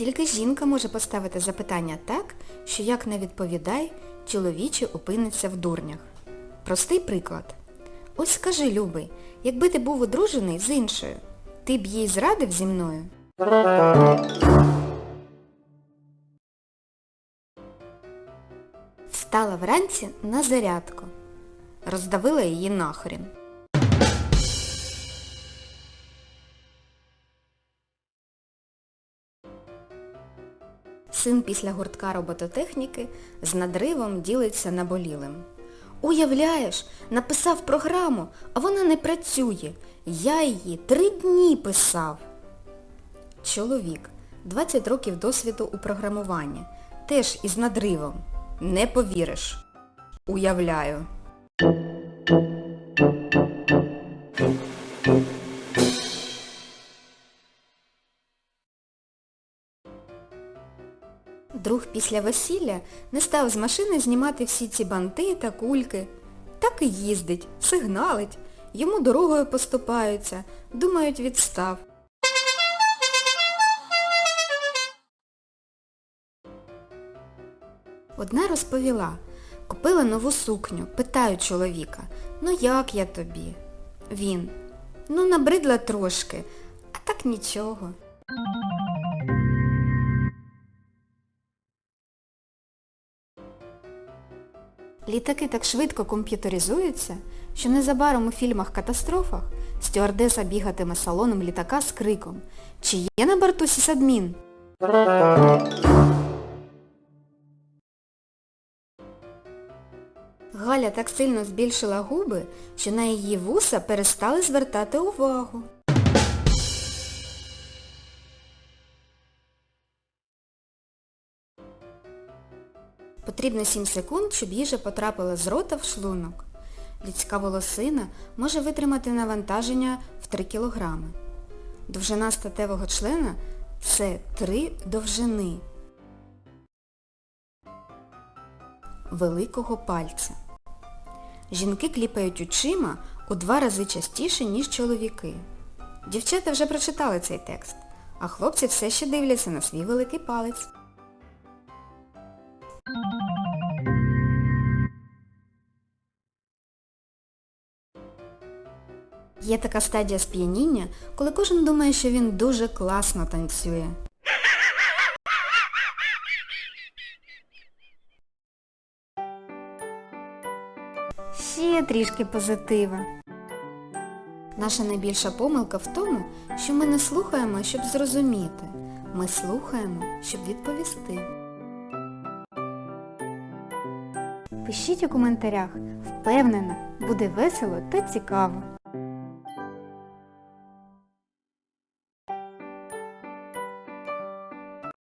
Тільки жінка може поставити запитання так, що як не відповідай, чоловіче опиниться в дурнях. Простий приклад. Ось скажи, любий, якби ти був одружений з іншою, ти б їй зрадив зі мною? Встала вранці на зарядку. Роздавила її нахрін. Син після гуртка робототехніки з надривом ділиться наболілим. Уявляєш, написав програму, а вона не працює. Я її три дні писав. Чоловік, 20 років досвіду у програмуванні, теж із надривом. Не повіриш. Уявляю. Друг після весілля не став з машини знімати всі ці банти та кульки. Так і їздить, сигналить, йому дорогою поступаються, думають відстав. Одна розповіла, купила нову сукню, питаю чоловіка, ну як я тобі? Він, ну набридла трошки, а так нічого. Літаки так швидко комп'ютеризуються, що незабаром у фільмах-катастрофах стюардеса бігатиме салоном літака з криком «Чи є на борту сісадмін?» Галя так сильно збільшила губи, що на її вуса перестали звертати увагу. Потрібно 7 секунд, щоб їжа потрапила з рота в шлунок. Людська волосина може витримати навантаження в 3 кг. Довжина статевого члена це 3 довжини великого пальця. Жінки кліпають очима у два рази частіше, ніж чоловіки. Дівчата вже прочитали цей текст, а хлопці все ще дивляться на свій великий палець. Є така стадія сп'яніння, коли кожен думає, що він дуже класно танцює. Ще трішки позитива. Наша найбільша помилка в тому, що ми не слухаємо, щоб зрозуміти. Ми слухаємо, щоб відповісти. Пишіть у коментарях. Впевнена, буде весело та цікаво.